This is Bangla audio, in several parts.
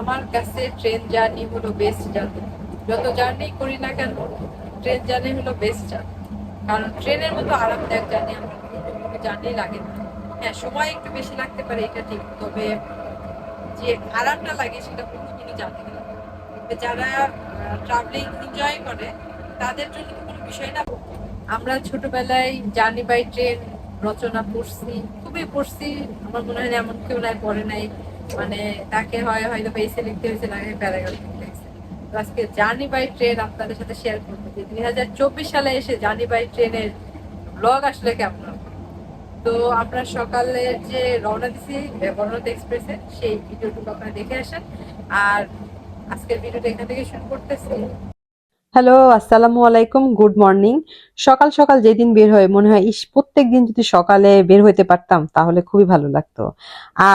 আমার কাছে ট্রেন জার্নি হলো বেস্ট জার্নি যত জার্নি করি না কেন ট্রেন জার্নি হলো বেস্ট জার্নি কারণ ট্রেনের মতো আরামদায়ক জার্নি আমার জার্নি লাগে না। হ্যাঁ সময় একটু বেশি লাগতে পারে, এটা ঠিক। তবে যে আরামটা লাগে, সেটা কোনো কোনো জার্নি না। যারা ট্রাভেলিং এনজয় করে, তাদের জন্য কোনো বিষয় না। আমরা ছোটবেলায় জার্নি বাই ট্রেন রচনা পড়ছি। খুবই পড়ছি। আমার মনে হয় এমন কেউ নাই, পড়ে নাই। মানে তাকে হয় হয়তো পেয়েছে লিখতে হয়েছে না প্যারাগ্রাফ লিখতে আজকে জার্নি বাই ট্রেন আপনাদের সাথে শেয়ার করব যে দুই হাজার চব্বিশ সালে এসে জার্নি বাই ট্রেনের ব্লগ আসলে কেমন? তো আমরা সকালে যে রওনা দিছি এক্সপ্রেসে সেই ভিডিওটুকু আপনারা দেখে আসেন। আর আজকের ভিডিওটা এখান থেকে শুরু করতেছি। হ্যালো, আসসালামু আলাইকুম, গুড মর্নিং। সকাল সকাল যেদিন বের হয় মনে হয় ইস প্রত্যেক দিন যদি সকালে বের হইতে পারতাম, তাহলে খুবই ভালো লাগতো।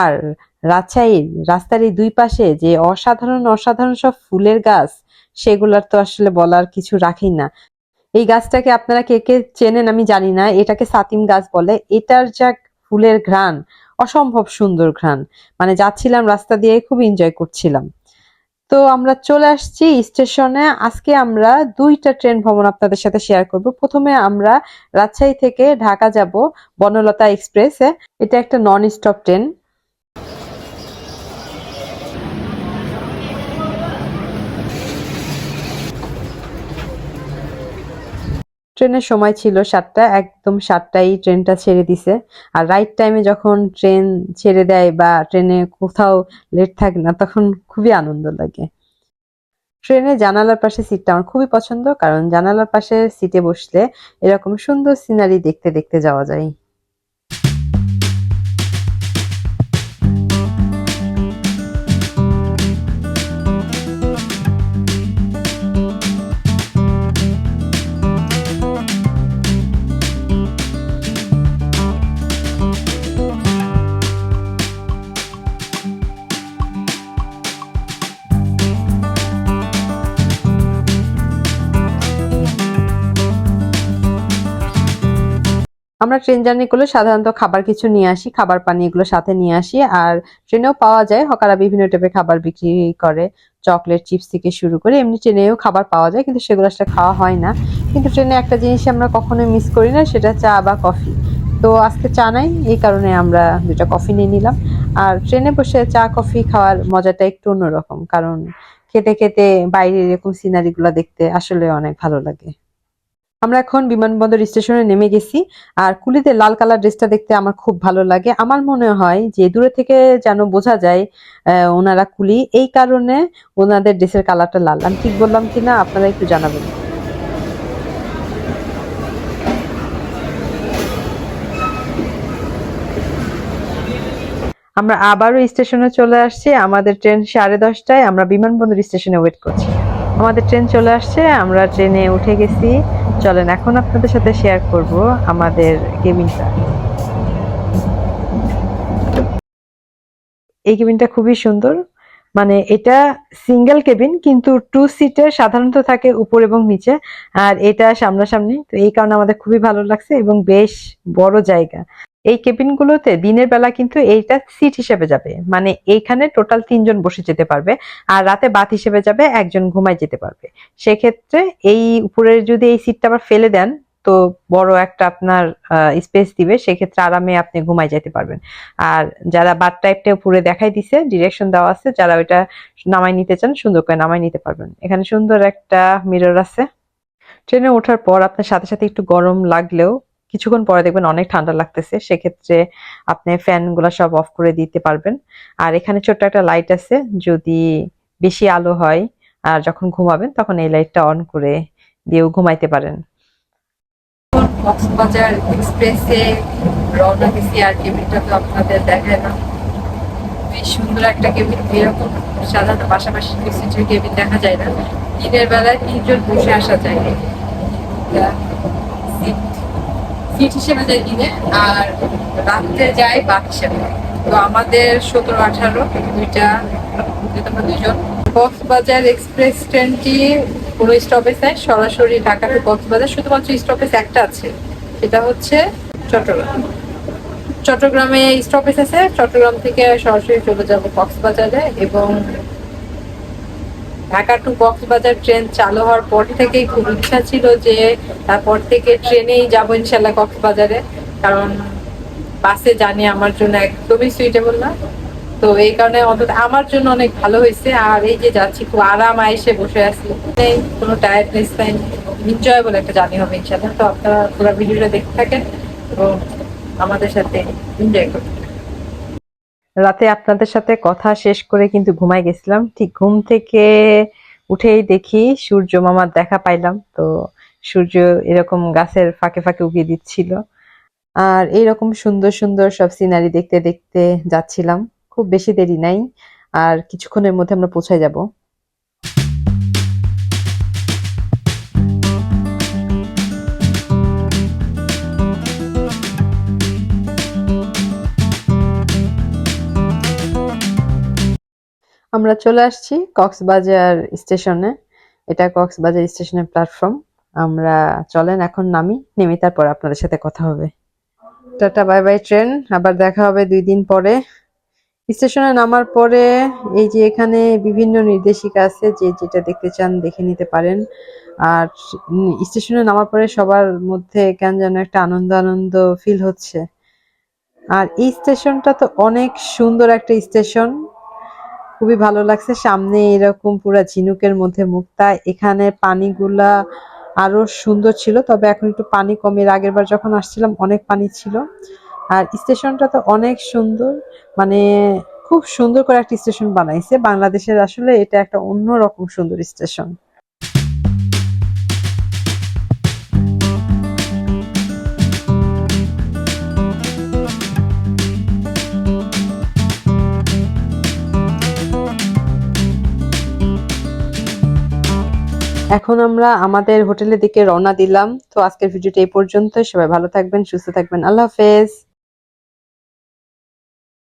আর রাজশাহীর রাস্তার এই দুই পাশে যে অসাধারণ অসাধারণ সব ফুলের গাছ, সেগুলার তো আসলে বলার কিছু রাখি না। এই গাছটাকে আপনারা কে কে চেনেন আমি জানি না, এটাকে সাতিম গাছ বলে। এটার যা ফুলের ঘ্রাণ, অসম্ভব সুন্দর ঘ্রাণ। মানে যাচ্ছিলাম রাস্তা দিয়ে, খুব এনজয় করছিলাম। তো আমরা চলে আসছি স্টেশনে। আজকে আমরা দুইটা ট্রেন ভ্রমণ আপনাদের সাথে শেয়ার করব। প্রথমে আমরা রাজশাহী থেকে ঢাকা যাব বনলতা এক্সপ্রেসে। এটা একটা নন স্টপ ট্রেন। ট্রেনের সময় ছিল সাতটা, একদম সাতটায় ট্রেনটা ছেড়ে দিছে। আর রাইট টাইমে যখন ট্রেন ছেড়ে দেয় বা ট্রেনে কোথাও লেট থাকে না, তখন খুবই আনন্দ লাগে। ট্রেনে জানালার পাশে সিটটা আমার খুবই পছন্দ, কারণ জানালার পাশে সিটে বসলে এরকম সুন্দর সিনারি দেখতে দেখতে যাওয়া যায়। আমরা ট্রেন জার্নি করলে সাধারণত খাবার কিছু নিয়ে আসি, খাবার পানি এগুলো সাথে নিয়ে আসি। আর ট্রেনেও পাওয়া যায় হকারা বিভিন্ন টাইপের খাবার বিক্রি করে। চকলেট চিপস থেকে শুরু করে এমনি ট্রেনেও খাবার পাওয়া যায়, কিন্তু সেগুলো আসলে খাওয়া হয় না। কিন্তু ট্রেনে একটা জিনিস আমরা কখনোই মিস করি না, সেটা চা বা কফি তো আজকে চা নাই, এই কারণে আমরা দুটা কফি নিয়ে নিলাম। আর ট্রেনে বসে চা কফি খাওয়ার মজাটা একটু অন্যরকম, কারণ খেতে খেতে বাইরে এরকম সিনারিগুলো দেখতে আসলে অনেক ভালো লাগে। আমরা এখন বিমানবন্দর স্টেশনে নেমে গেছি আর কুলিতে লাল কালার ড্রেসটা দেখতে আমার খুব ভালো লাগে। আমার মনে হয় যে দূরে থেকে যেন বোঝা যায় ওনারা কুলি। এই কারণে ওনাদের ড্রেসের কালারটা লাল। আমি ঠিক বললাম কিনা আপনারা একটু জানাবেন। আমরা আবারও স্টেশনে চলে আসছি। আমাদের ট্রেন সাড়ে দশটায়। আমরা বিমানবন্দর স্টেশনে ওয়েট করছি। আমাদের ট্রেন চলে আসছে, আমরা ট্রেনে উঠে গেছি। চলেন, এখন আপনাদের সাথে শেয়ার করব আমাদের কেবিনটা। এই কেবিনটা খুবই সুন্দর। মানে এটা সিঙ্গেল কেবিন কিন্তু টু সিটের সাধারণত থাকে উপর এবং নিচে, আর এটা সামনাসামনি। তো এই কারণে আমাদের খুবই ভালো লাগছে এবং বেশ বড় জায়গা। এই কেবিনগুলোতে দিনের বেলা কিন্তু এইটা সিট হিসেবে যাবে। মানে এইখানে টোটাল তিনজন বসে যেতে পারবে আর রাতে বাত হিসেবে যাবে, একজন ঘুমায় যেতে পারবে। সেক্ষেত্রে এই উপরের যদি এই সিটটা আবার ফেলে দেন, তো বড় একটা আপনার স্পেস দিবে। সেক্ষেত্রে আরামে আপনি ঘুমায় যেতে পারবেন। আর যারা বাথ টাইপটা উপরে দেখাই দিছে ডিরেকশন দেওয়া আছে, যারা ওইটা নামাই নিতে চান, সুন্দর করে নামাই নিতে পারবেন। এখানে সুন্দর একটা মিরর আছে। ট্রেনে ওঠার পর আপনার সাথে সাথে একটু গরম লাগলেও কিছুক্ষণ পরে দেখবেন অনেক ঠান্ডা লাগতেছে, সেক্ষেত্রে আপনি ফ্যানগুলা সব অফ করে দিতে পারবেন। আর এখানে ছোট্ট একটা লাইট আছে, যদি বেশি আলো হয় আর যখন ঘুমাবেন, তখন এই লাইটটা অন করে দিয়েও ঘুমাইতে পারেন। কেবিনটা তো দেখায় না। বেশ সুন্দর একটা কেবিন সাধারণত পাশাপাশি কেবিন দেখা যায় না। দিনের বেলায় তিনজন বসে আসা যায়। সিট সিট হিসেবে যায় দিনে, আর রাত্রে যায় বাক হিসেবে। তো আমাদের সতেরো, আঠারো দুইটা আমরা দুইজন। কক্সবাজার এক্সপ্রেস ট্রেনটি কোনো স্টপেজ নাই, সরাসরি ঢাকা টু কক্সবাজার, শুধুমাত্র স্টপেজ একটা আছে, সেটা হচ্ছে চট্টগ্রাম। চট্টগ্রামে স্টপেজ আছে, চট্টগ্রাম থেকে সরাসরি চলে যাব কক্সবাজারে এবং ঢাকা টু কক্সবাজার ট্রেন চালু হওয়ার পর থেকেই খুব ইচ্ছা ছিল যে তারপর থেকে ট্রেনেই যাব ইনশাল্লাহ কক্সবাজারে। কারণ বাসে জানি আমার জন্য একদমই সুইটেবল না। তো এই কারণে অন্তত আমার জন্য অনেক ভালো হয়েছে। আর এই যে যাচ্ছি, খুব আরাম আয়েসে বসে আছি। কোনো টায়ার্ডনেস নাই। এনজয়েবল একটা জার্নি হবে ইনশাল্লাহ। তো আপনারা পুরো ভিডিওটা দেখতে থাকেন এবং আমাদের সাথে এনজয় করতে। রাতে আপনাদের সাথে কথা শেষ করে কিন্তু ঘুমাই গেছিলাম। ঠিক ঘুম থেকে উঠেই দেখি সূর্য মামার দেখা পাইলাম। তো সূর্য এরকম গাছের ফাঁকে ফাঁকে উগিয়ে দিচ্ছিল। আর এইরকম সুন্দর সুন্দর সব সিনারি দেখতে দেখতে যাচ্ছিলাম। খুব বেশি দেরি নাই। আর কিছুক্ষণের মধ্যে আমরা পৌঁছায় যাব। আমরা চলে আসছি কক্সবাজার স্টেশনে। এটা কক্সবাজার স্টেশনের প্ল্যাটফর্ম আমরা চলেন, এখন নামি, নেমে তারপর আপনাদের সাথে কথা হবে। টাটা বাই বাই ট্রেন আবার দেখা হবে দুই দিন পরে। স্টেশনে নামার পরে এই যে এখানে বিভিন্ন নির্দেশিকা আছে, যে যেটা দেখতে চান দেখে নিতে পারেন। আর স্টেশনে নামার পরে সবার মধ্যে কেন যেন একটা আনন্দ আনন্দ ফিল হচ্ছে। আর এই স্টেশনটা তো অনেক সুন্দর একটা স্টেশন। খুবই ভালো লাগছে। সামনে এরকম পুরা ঝিনুকের মধ্যে মুক্তা। এখানে পানিগুলা আরও সুন্দর ছিল, তবে এখন একটু পানি কমের আগের বার যখন আসছিলাম, অনেক পানি ছিল। আর স্টেশনটা তো অনেক সুন্দর। মানে খুব সুন্দর করে একটা স্টেশন বানাইছে। বাংলাদেশের আসলে এটা একটা অন্যরকম সুন্দর স্টেশন। এখন আমরা আমাদের হোটেলের দিকে রওনা দিলাম। তো আজকের ভিডিওটা এই পর্যন্ত সবাই ভালো থাকবেন, সুস্থ থাকবেন। আল্লাহ হাফেজ।